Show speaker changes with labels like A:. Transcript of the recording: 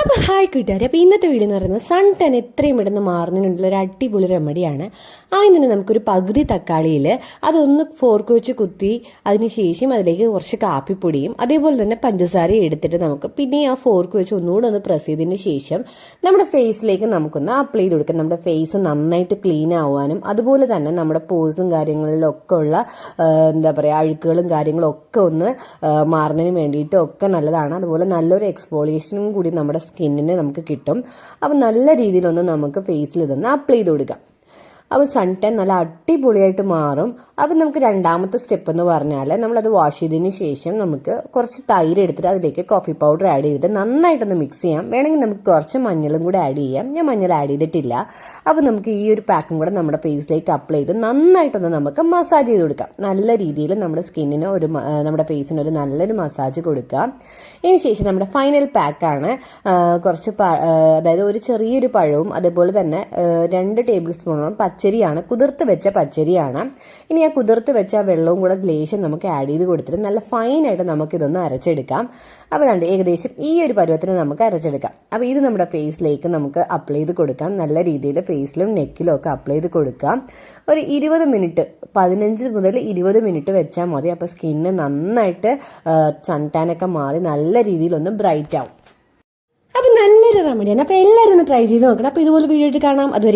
A: അപ്പോൾ ഹായ് കൂട്ടുകാരെ അപ്പോൾ ഇന്നത്തെ വീഡിയോ എന്ന് പറയുന്നത് സൺ ടെൻ എത്രയും ഇടുന്ന് മാറുന്നതിനുള്ള ഒരു അടിപൊളി റെമഡിയാണ് ആദ്യം തന്നെ നമുക്കൊരു പകുതി തക്കാളിയിൽ അതൊന്ന് ഫോർക്ക് വെച്ച് കുത്തി അതിന് ശേഷം അതിലേക്ക് കുറച്ച് കാപ്പിപ്പൊടിയും അതേപോലെ തന്നെ പഞ്ചസാരയും എടുത്തിട്ട് നമുക്ക് പിന്നെ ആ ഫോർക്ക് വെച്ച് ഒന്നുകൂടെ ഒന്ന് പ്രസ് ചെയ്തതിന് ശേഷം നമ്മുടെ ഫേസിലേക്ക് നമുക്കൊന്ന് അപ്ലൈ ചെയ്ത് കൊടുക്കാം. നമ്മുടെ ഫേസ് നന്നായിട്ട് ക്ലീൻ ആവാനും അതുപോലെ തന്നെ നമ്മുടെ പോസും കാര്യങ്ങളിലൊക്കെ ഉള്ള എന്താ പറയുക അഴുക്കുകളും കാര്യങ്ങളും ഒക്കെ ഒന്ന് മാറുന്നതിന് വേണ്ടിയിട്ടൊക്കെ നല്ലതാണ്. അതുപോലെ നല്ലൊരു എക്സ്പോളിയേഷനും കൂടി നമ്മുടെ സ്കിന്നിന് നമുക്ക് കിട്ടും. അപ്പം നല്ല രീതിയിലൊന്ന് നമുക്ക് ഫേസിൽ ഇതൊന്ന് അപ്ലൈ ചെയ്ത് കൊടുക്കാം. അപ്പോൾ സൺ ടെൻ നല്ല അടിപൊളിയായിട്ട് മാറും. അപ്പം നമുക്ക് രണ്ടാമത്തെ സ്റ്റെപ്പ് എന്ന് പറഞ്ഞാൽ നമ്മളത് വാഷ് ചെയ്തതിന് ശേഷം നമുക്ക് കുറച്ച് തൈര് എടുത്തിട്ട് അതിലേക്ക് കോഫി പൗഡർ ആഡ് ചെയ്തിട്ട് നന്നായിട്ടൊന്ന് മിക്സ് ചെയ്യാം. വേണമെങ്കിൽ നമുക്ക് കുറച്ച് മഞ്ഞളും കൂടെ ആഡ് ചെയ്യാം. ഞാൻ മഞ്ഞൾ ആഡ് ചെയ്തിട്ടില്ല. അപ്പോൾ നമുക്ക് ഈ ഒരു പാക്കും കൂടെ നമ്മുടെ ഫേസിലേക്ക് അപ്ലൈ ചെയ്ത് നന്നായിട്ടൊന്ന് നമുക്ക് മസാജ് ചെയ്ത് കൊടുക്കാം. നല്ല രീതിയിൽ നമ്മുടെ സ്കിന്നിന് ഒരു നമ്മുടെ ഫേസിന് ഒരു നല്ലൊരു മസാജ് കൊടുക്കാം. ഇതിന് ശേഷം നമ്മുടെ ഫൈനൽ പാക്കാണ് കുറച്ച് അതായത് ഒരു ചെറിയൊരു പഴവും അതുപോലെ തന്നെ രണ്ട് ടേബിൾ സ്പൂണോളം പച്ചരിയാണ്. കുതിർത്ത് വെച്ച പച്ചരിയാണ്. ഇനി ആ കുതിർത്ത് വെച്ച വെള്ളവും കൂടെ ലേശം നമുക്ക് ആഡ് ചെയ്ത് കൊടുത്തിട്ട് നല്ല ഫൈനായിട്ട് നമുക്കിതൊന്ന് അരച്ചെടുക്കാം. അപ്പോൾ കണ്ട് ഏകദേശം ഈ ഒരു പരുവത്തിന് നമുക്ക് അരച്ചെടുക്കാം. അപ്പോൾ ഇത് നമ്മുടെ ഫേസിലേക്ക് നമുക്ക് അപ്ലൈ ചെയ്ത് കൊടുക്കാം. നല്ല രീതിയിൽ ഫേസിലും നെക്കിലും ഒക്കെ അപ്ലൈ ചെയ്ത് കൊടുക്കാം. ഒരു ഇരുപത് മിനിറ്റ് പതിനഞ്ച് മുതൽ ഇരുപത് മിനിറ്റ് വെച്ചാൽ മതി. അപ്പോൾ സ്കിന്ന് നന്നായിട്ട് ചണ്ടാനൊക്കെ മാറി നല്ല രീതിയിലൊന്ന് ബ്രൈറ്റ് ആവും. അപ്പം നല്ലൊരു റെമഡിയാണ് അപ്പോൾ എല്ലാവരും ഒന്ന് ട്രൈ ചെയ്ത് നോക്കണം. അപ്പോൾ ഇതുപോലെ വീഡിയോ ആയിട്ട് കാണാം. അതുവരെ